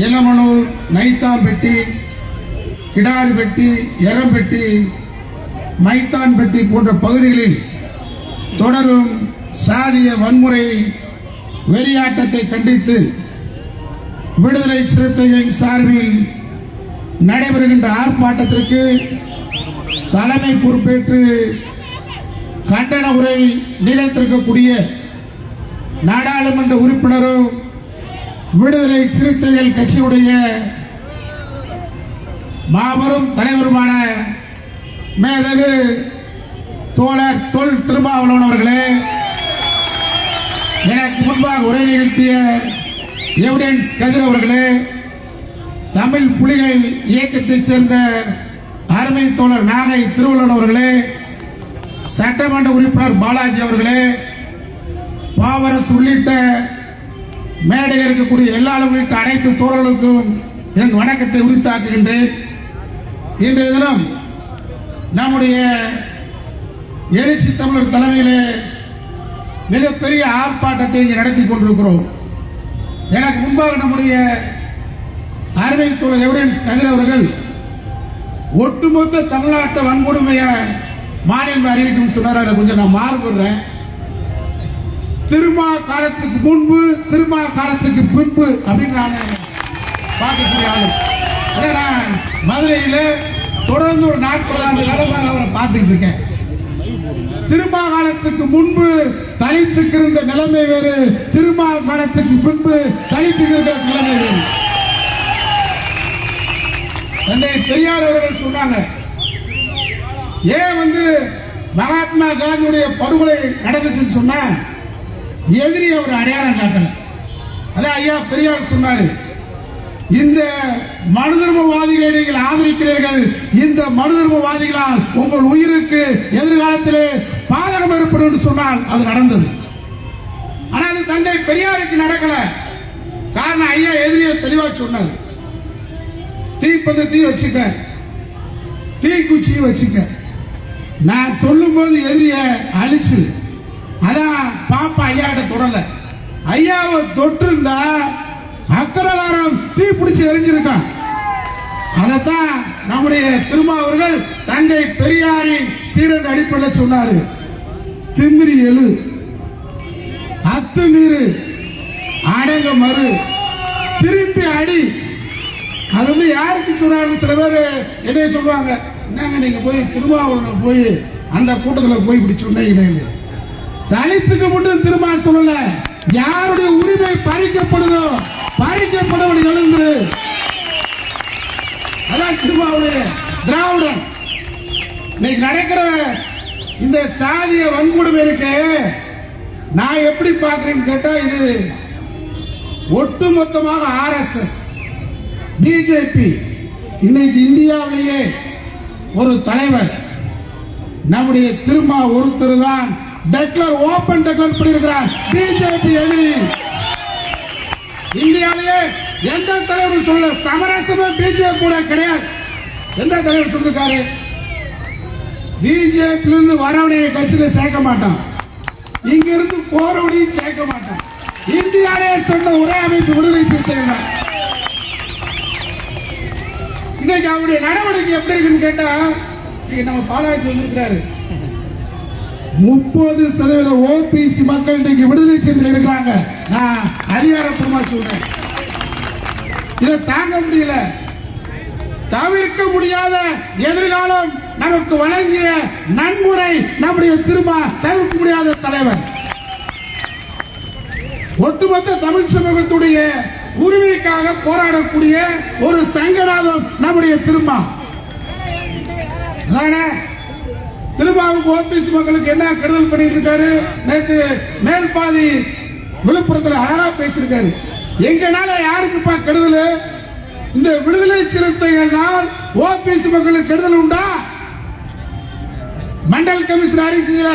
இளமனூர் நைத்தாம்பட்டி கிடாரிப்பட்டி எரம்பட்டி மைத்தான்பட்டி போன்ற பகுதிகளில் தொடரும் சாதிய வன்முறை வெறியாட்டத்தை கண்டித்து விடுதலை சிறுத்தைகளின் சார்பில் நடைபெறுகின்ற ஆர்ப்பாட்டத்திற்கு தலைமை பொறுப்பேற்று கண்டன உரை நிகழ்த்திருக்கக்கூடிய நாடாளுமன்ற உறுப்பினரும் விடுதலை சிறுத்தைகள் கட்சியுடைய மாபெரும் தலைவருமான மேதகு தோழர் தொல் திருமாவளவன் அவர்களே எனக்கு முன்பாக உரை நிகழ்த்திய எவிடன்ஸ் கதிர் அவர்களே தமிழ் புலிகள் இயக்கத்தைச் சேர்ந்த அருமை தோழர் நாகை திருவள்ளுவன் அவர்களே சட்டமன்ற உறுப்பினர் பாலாஜி அவர்களே பாவரஸ் உள்ளிட்ட மேடையில் இருக்கக்கூடிய எல்லா அனைத்து தோழர்களுக்கும் என் வணக்கத்தை உரித்தாக்குகின்றேன். இன்றைய தினம் நம்முடைய எழுச்சி தமிழர் தலைமையிலே மிகப்பெரிய ஆர்ப்பாட்டத்தை இங்கே நடத்தி கொண்டிருக்கிறோம். எனக்கு முன்பாக நம்முடைய அருமை தோழர் எவிடன்ஸ் கதிர் அவர்கள் ஒட்டுமொத்த தமிழ்நாட்டு வன்கொடுமையை மாநிலம் அறிவிக்கும் சொன்னார். கொஞ்சம் நான் மாறுபடுறேன். திருமா காலத்துக்கு முன்பு திருமா காலத்துக்கு பின்பு அப்படின்னு நான் பார்க்கக்கூடிய ஆளு. அதை நான் மதுரையில தொடர்ந்து ஒரு நாற்பது ஆண்டு காலமாக அவரை பார்த்துட்டு இருக்கேன். திருமா காலத்துக்கு முன்பு தலித்துக்கு இருந்த நிலைமை வேறு. திருமா காலத்துக்கு பின்பு தலித்துக்கு இருக்கிற நிலைமை வேறு. தந்தை பெரியார் அவர்கள் சொன்னாங்க ஏன் வந்து மகாத்மா காந்தியுடைய படுகொலை நடந்துச்சுன்னு சொன்னா எதிரி அவர் அடையாளம் காட்டல. அதான் ஐயா பெரியார் சொன்னாரு இந்த மனுதர்மவாதிகளை நீங்கள் ஆதரிக்கிறீர்கள் இந்த மனுதர்மவாதிகளால் உங்கள் உயிருக்கு எதிர்காலத்திலே பாதகம் ஏற்படும் என்று சொன்னால் அது நடந்தது. ஆனால் அது தந்தை பெரியாருக்கு நடக்கல. காரணம் ஐயா எதிரியை தெளிவா சொன்னார். தீப்பந்தத்தையும் வச்சுக்க தீக்குச்சியும் வச்சுக்க. நான் சொல்லும்போது எதிரிய அழிச்சிரு. அதான் பாப்பா ஐயாட்ட தொடல ஐயாவை தொட்டிருந்தா அக்கரகாரம் தீ பிடிச்சி எரிஞ்சிருக்கான். அதைத்தான் நம்முடைய திருமா அவர்கள் தந்தை பெரியாரின் சீடர் அடிப்படையில் சொன்னாரு. திமிரி எழு அத்துமீறு அடங்க மறு திருப்பி அடி. அது வந்து யாருக்கு சொன்னாரு சில பேர் என்னைய சொல்லுவாங்க என்னங்க நீங்க போய் திருமாவளவன் போய் அந்த கூட்டத்தில் போய் இப்படி சொன்னீங்களே தலித்துக்கு மட்டும் திரும்ப சொல்லல. யாருடைய உரிமை பறிக்கப்படுதோ பறிக்கப்படுவது எழுந்துரு. அதான் திருமாவுடைய திராவிடன். இன்னைக்கு நடக்கிற இந்த சாதிய வன்கொடுமை இருக்கு நான் எப்படி பார்க்கிறேன்னு கேட்டா இது ஒட்டுமொத்தமாக ஆர்எஸ்எஸ் பிஜேபி இன்னைக்கு இந்தியாவிலேயே ஒரு தலைவர். நம்முடைய திருமா ஒருத்தர் தான் டெக்ளர் ஓபன் டெக்ளர் பண்ணியிருக்கிறார். பிஜேபி எதிரி. இந்தியாவிலேயே எந்த தலைவர் சொல்ல சமரசமே பிஜேபி கூட கிடையாது. எந்த தலைவர் சொல்லிருக்காரு? பிஜேபி இருந்து வரவனைய கட்சியில சேர்க்க மாட்டான். இங்க இருந்து போறவனையும் சேர்க்க மாட்டான். இந்தியாவிலே சொன்ன ஒரே அமைப்பு விடுதலை சிறுத்தைகள் இன்னைக்கு அவருடைய நடவடிக்கை எப்படி இருக்குன்னு கேட்டா நம்ம பாலாஜி வந்திருக்கிறாரு. முப்பது சதவீத ஓபிசி மக்கள் இன்றைக்கு விடுதலை சிறுத்தையில் இருக்கிறாங்க. நான் அதிகாரப்பூர்வமா சொல்றேன். இதை தாங்க முடியல. தவிர்க்க முடியாத எதிர்காலம் நமக்கு வழங்கிய நன்முறை நம்முடைய திரும்ப தவிர்க்க முடியாத தலைவர். ஒட்டுமொத்த தமிழ் சமூகத்துடைய உரிமைக்காக போராடக்கூடிய ஒரு சங்கநாதம் நம்முடைய திருமா அதானே? திருமாவுக்கு ஓபிசி மக்களுக்கு என்ன கெடுதல் பண்ணிட்டு இருக்காரு நேத்து மேல் பாதி விழுப்புரத்துல அழகா பேசியிருக்காரு. எங்கனால யாருக்குப்பா கெடுதல்? இந்த விடுதலை சிறுத்தைகள்னால் ஓபிசி மக்களுக்கு கெடுதல் உண்டா? மண்டல் கமிஷன் அறிக்கையில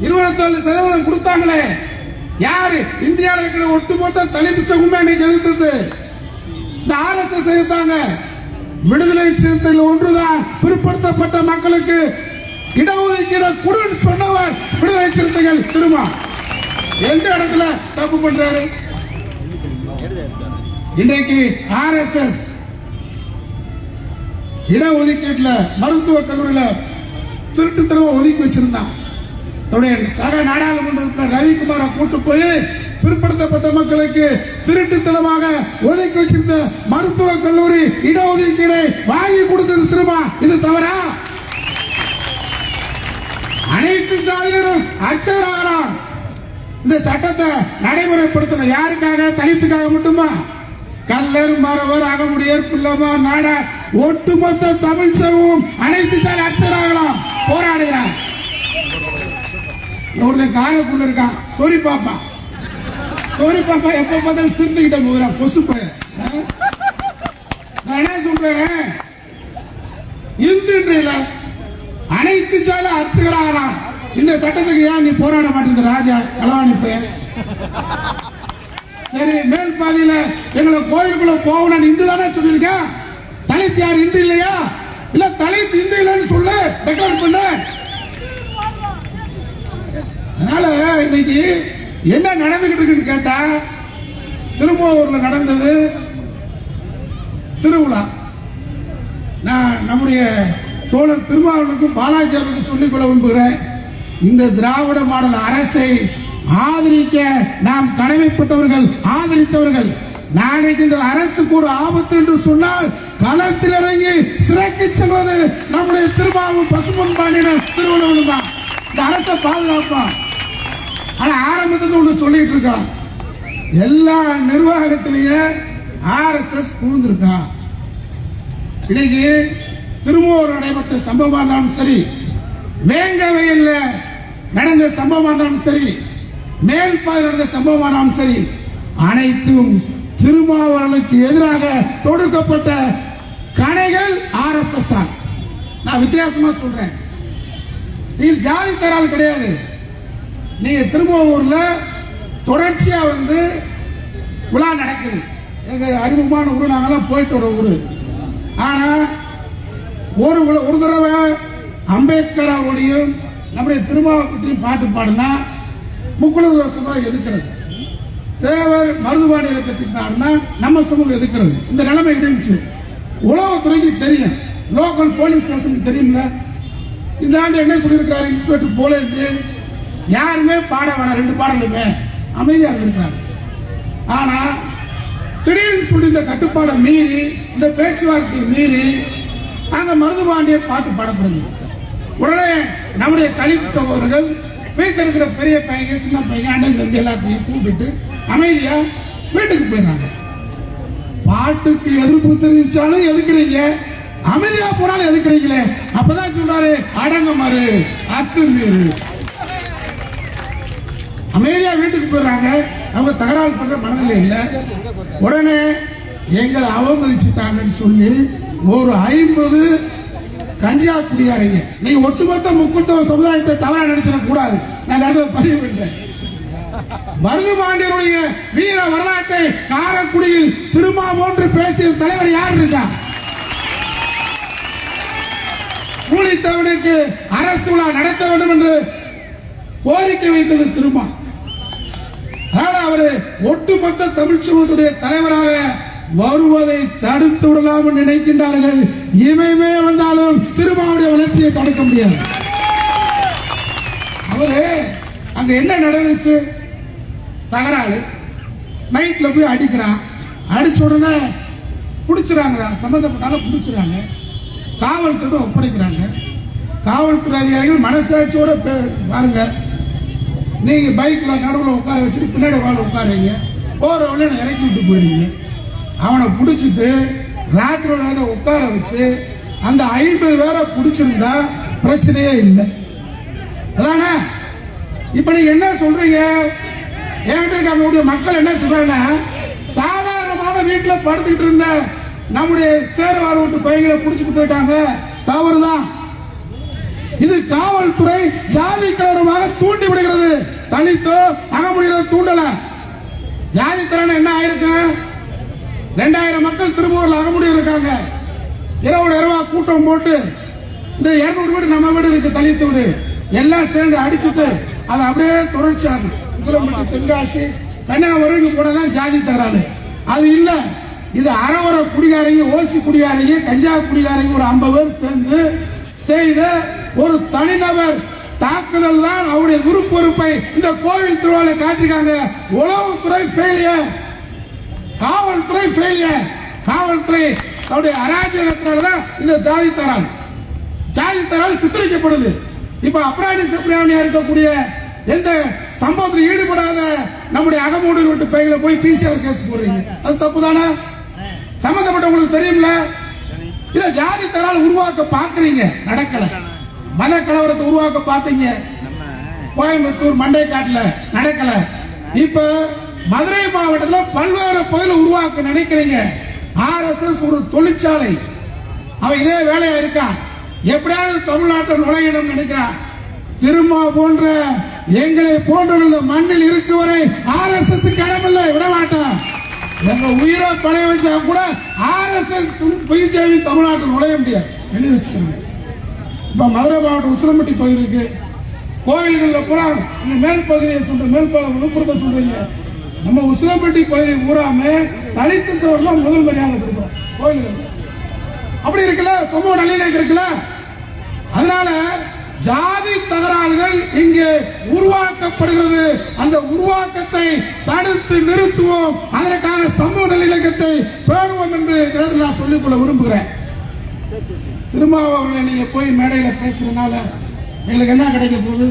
இருபத்தேழு சதவீதம் கொடுத்தாங்களே. யாரு? இந்தியாவில் இருக்கிற ஒட்டுமொத்த தலித் சமூகமே இன்னைக்கு எதிர்த்தது. இந்த ஆர்எஸ்எஸ் எதிர்த்தாங்க. விடுதலை சிறுத்தைகள் ஒன்றுதான் பிற்படுத்தப்பட்ட மக்களுக்கு இடஒதுக்கீடு கொடுன்னு சொன்னவர் விடுதலை சிறுத்தைகள் திரும்ப எந்த இடத்துல தப்பு பண்றாரு? இன்றைக்கு ஆர்எஸ்எஸ் இடஒதுக்கீட்டுல மருத்துவக் கல்லூரியில திருட்டுத்தனமா ஒதுக்கி வச்சிருந்தான். தன்னுடைய சக நாடாளுமன்ற ரவிக்குமாரை கூட்டு போய் பிற்படுத்தப்பட்ட மக்களுக்கு திருட்டுத்தனமாக ஒதுக்கி வச்சிருந்த மருத்துவக் கல்லூரி இடஒதுக்கீடை வாங்கி கொடுத்தது திரும்ப இது தவறா? சாதியினரும் அச்சராகலாம் இந்த சட்டத்தை நடைமுறைப்படுத்தணும். யாருக்காக? தலித்துக்காக மட்டுமா? கல்லர் மரவர் அகமுடையர் பிள்ளமார் நாடார் ஒட்டுமொத்த தமிழ் சமூகம் அனைத்து சார் அச்சராகலாம் போராடுகிறார். ஒருத்தன் காரைக்குள்ள இருக்கான். சோரி பாப்பா. சோரி பாப்பா எப்ப பார்த்தாலும் சிரிந்துகிட்ட போகிறான் கொசு பையன் நான் என்ன சொல்றேன்? இந்து அனைத்து சால அர்ச்சகராகலாம் இந்த சட்டத்துக்கு ஏன் நீ போராட மாட்டேங்க ராஜா களவாணி சரி மேல் பாதியில எங்களை கோயிலுக்குள்ள போகணும் இந்து தானே சொல்லியிருக்க? தலித் யார் இந்து இல்லையா? இல்ல தலித் இந்து இல்லைன்னு சொல்லு டெக்ளேர் பண்ணு. அதனால இன்னைக்கு என்ன நடந்துகிட்டு இருக்குன்னு கேட்டா திருமாவூர்ல நடந்தது திருவிழா. நான் நம்முடைய தோழர் திருமாவளவனுக்கும் பாலாஜி அவர்களுக்கும் சொல்லிக் கொள்ள விரும்புகிறேன். இந்த திராவிட மாடல் அரசை ஆதரிக்க நாம் கடமைப்பட்டவர்கள் ஆதரித்தவர்கள். நாளைக்கு இந்த அரசுக்கு ஒரு ஆபத்து என்று சொன்னால் களத்தில் இறங்கி சிறைக்கு செல்வது நம்முடைய திருமாவும் பசுமன் பாண்டியன் திருவள்ளுவரும் தான். இந்த அரசை பாதுகாப்பான் ஆனா ஆரம்பத்துல ஒண்ணு சொல்லிட்டு இருக்கான் எல்லா நிர்வாகத்திலேயே ஆர்எஸ்எஸ் புகுந்திருக்கான் இன்னைக்கு திருமூர் நடைபெற்ற சம்பவம் சரி சரி இல்லை நடந்த சம்பவம் இருந்தாலும் சரி மேல்பாய் நடந்த சம்பவமா சரி அனைத்தும் திருமாவளவனுக்கு எதிராக தொடுக்கப்பட்ட கணைகள் ஆர்எஸ்எஸ் தான் நான் வித்தியாசமா சொல்றேன். இது ஜாதி தரால் கிடையாது. நீங்க திருமாவூர்ல தொடர்ச்சியா வந்து விழா நடக்குது. எங்க அறிமுகமான ஊர் நாங்கெல்லாம் போயிட்டு வர ஊரு. ஆனா ஒரு ஒரு தடவை அம்பேத்கர் அவர்களுடைய நம்முடைய திருமாவட்டி பாட்டு பாடினா முக்குள வருஷம் எதிர்க்கிறது. தேவர் மருதுபாண்டியரை பற்றி பாடினா நம்ம சமூகம் எதிர்க்கிறது. இந்த நிலைமை இருந்துச்சு உளவுத்துறைக்கு தெரியும். லோக்கல் போலீஸ் ஸ்டேஷனுக்கு தெரியும்ல. இந்த ஆண்டு என்ன சொல்லியிருக்கிறார்? இன்ஸ்பெக்டர் போலேந்து யாருமே பாட வேணாம். ரெண்டு பாடலுமே. அமைதியாக இருந்திருக்கிறாங்க ஆனா திடீர்னு சொல்லி இந்த கட்டுப்பாடை மீறி இந்த பேச்சுவார்த்தையை மீறி அங்க மருதுபாண்டிய பாட்டு பாடப்படுது. உடனே நம்முடைய தலித் சகோதரர்கள் வீட்டில் இருக்கிற பெரிய பையன் சின்ன பையன் அண்ணன் தம்பி எல்லாத்தையும் கூப்பிட்டு அமைதியா வீட்டுக்கு போயிடுறாங்க. பாட்டுக்கு எதிர்ப்பு தெரிவிச்சாலும் எதுக்குறீங்க? அமைதியா போனாலும் எதுக்குறீங்களே? அப்பதான் சொல்றாரு அடங்க மாறு அத்துமீறு. அமைதியா வீட்டுக்கு போயிடுறாங்க. அவங்க தகராறு பண்ற மனநிலை இல்ல. உடனே எங்களை அவமதிச்சுட்டாங்கன்னு சொல்லி ஒரு ஐம்பது கஞ்சா குடிகாரங்க நீ ஒட்டுமொத்த முக்குத்தவ சமுதாயத்தை தவறா நினைச்சிட கூடாது. நான் இந்த இடத்துல பதிவு பண்றேன். மருது பாண்டியருடைய வீர வரலாற்றை காரக்குடியில் திருமா போன்று பேசிய தலைவர் யார் இருக்கா? கூலித்தவனுக்கு அரசு விழா நடத்த வேண்டும் என்று கோரிக்கை வைத்தது திருமா. அதனால அவரு ஒட்டுமொத்த தமிழ் சமூகத்துடைய தலைவராக வருவதை தடுத்து விடலாம் என்று நினைக்கின்றார்கள். இவைமே வந்தாலும் திருமாவுடைய வளர்ச்சியை தடுக்க முடியாது. அவரு அங்க என்ன நடந்துச்சு? தகராறு. நைட்ல போய் அடிக்கிறான். அடிச்ச உடனே பிடிச்சிறாங்க. சம்பந்தப்பட்டாலும் பிடிச்சிடுறாங்க காவல்துறை ஒப்படைக்கிறாங்க. காவல்துறை அதிகாரிகள் மனசாட்சியோட பாருங்க நீங்க பைக்ல நடுவில் உட்கார வச்சுட்டு பின்னாடி வாழ உட்காருங்க. போற வழியில இறக்கி விட்டு போயிருங்க. அவனை பிடிச்சிட்டு ராத்திரோட நேரத்தை உட்கார வச்சு அந்த ஐம்பது பேரை பிடிச்சிருந்தா பிரச்சனையே இல்லை. அதானே? இப்ப நீங்க என்ன சொல்றீங்க? என்கிட்ட இருக்க நம்முடைய மக்கள் என்ன சொல்றாங்கன்னா சாதாரணமாக வீட்டில் படுத்துக்கிட்டு இருந்த நம்முடைய சேரவார வீட்டு பையங்களை பிடிச்சிட்டு போயிட்டாங்க. தவறுதான் இது காவல்துறை ஜாதி கலவரமாக தூண்டி விடுகிறது. தலித்தோ அகமுடிகிறத தூண்டல. ஜாதி திறன் என்ன ஆயிருக்கு? ரெண்டாயிரம் மக்கள் திருப்பூர்ல அகமுடி இருக்காங்க இரவு இரவா கூட்டம் போட்டு இந்த இருநூறு வீடு நம்ம வீடு இருக்கு தலித்து வீடு. எல்லாம் சேர்ந்து அடிச்சுட்டு அதை அப்படியே தொடர்ச்சியாகும் உசிலம்பட்டி தென்காசி கன்னியாகுமரிக்கு கூட தான் ஜாதி தகராறு அது இல்ல இது அறவர குடிகாரங்க ஓசி குடிகாரங்க கஞ்சா குடிகாரங்க ஒரு ஐம்பது பேர் சேர்ந்து செய்த ஒரு தனிநபர் தாக்குதல் தான் அவருடைய விருப்ப இந்த கோவில் திருவாளை காட்டிருக்காங்க உளவுத்துறை ஃபெயிலியர் காவல்துறை ஃபெயிலியர் காவல்துறை தன்னுடைய அராஜகத்தினால தான் இந்த ஜாதி தரால் ஜாதி தரால் சித்தரிக்கப்படுது. இப்ப அப்ராணி சப்ராணியா இருக்கக்கூடிய எந்த சம்பவத்தில் ஈடுபடாத நம்முடைய அகமூடு விட்டு பைகளை போய் பிசிஆர் கேஸ் போடுறீங்க. அது தப்பு தானே சம்பந்தப்பட்டவங்களுக்கு தெரியும்ல? இத ஜாதி தரால் உருவாக்க பாக்குறீங்க நடக்கல. மத கலவரத்தை உருவாக்க பார்த்தீங்க. கோயம்புத்தூர் மண்டைக்காட்டுல நடக்கல. இப்ப மதுரை மாவட்டத்தில் பல்வேறு பகுதியில் உருவாக்க நினைக்கிறீங்க. ஆர்எஸ்எஸ் ஒரு தொழிற்சாலை. அவன் இதே வேலையா இருக்கான் எப்படியாவது தமிழ்நாட்டில் நுழையணும் நினைக்கிறான். திருமா போன்ற எங்களை போன்ற இந்த மண்ணில் இருக்கு வரை ஆர்எஸ்எஸ் கடமில்லை விட மாட்டான் எங்க உயிரை பழைய வச்சா கூட ஆர்எஸ்எஸ் பிஜேபி தமிழ்நாட்டில் நுழைய முடியாது. எழுதி வச்சுக்கோங்க. இப்ப மதுரை மாவட்டம் உசிலம்பட்டி பகுதி இருக்கு. கோயில்கள்ல பூரா இந்த மேல் பகுதியை சொல்ற மேல் பகுதி விழுப்புரத்தை சொல்றீங்க. நம்ம உசிலம்பட்டி பகுதி பூராம தலித்து சோழர் முதல் மரியாதை கொடுக்குறோம். கோயில்கள் அப்படி இருக்குல்ல? சமூக நல்லிணக்கம் இருக்குல்ல? அதனால ஜாதி தகராறுகள் இங்கே உருவாக்கப்படுகிறது. அந்த உருவாக்கத்தை தடுத்து நிறுத்துவோம். அதற்காக சமூக நல்லிணக்கத்தை பேணுவோம் என்று இந்த இடத்துல நான் சொல்லிக்கொள்ள விரும்புகிறேன். திருமாவளவனை நீங்க போய் மேடையில பேசுறதுனால எங்களுக்கு என்ன கிடைக்க போகுது?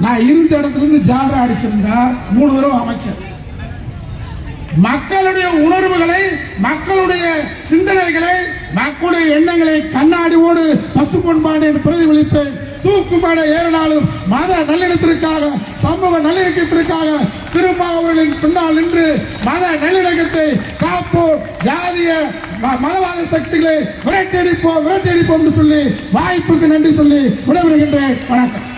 நான் இருந்த இடத்துல இருந்து ஜாலரா அடிச்சிருந்தா மூணு தடவை அமைச்சர். மக்களுடைய உணர்வுகளை மக்களுடைய சிந்தனைகளை மக்களுடைய எண்ணங்களை கண்ணாடியோடு பசும்பொன்பாண்டு என்று பிரதிபலிப்பேன். தூக்குமாட ஏறினாலும் மத நல்லிணத்திற்காக சமூக நல்லிணக்கத்திற்காக திருமாவர்களின் பின்னால் நின்று மத நல்லிணக்கத்தை காப்போம். ஜாதிய ம- மதவாத சக்திகளை விரட்டடிப்போம் விரட்டடிப்போம் என்று சொல்லி வாய்ப்புக்கு நன்றி சொல்லி விடைபெறுகின்றேன். வணக்கம்.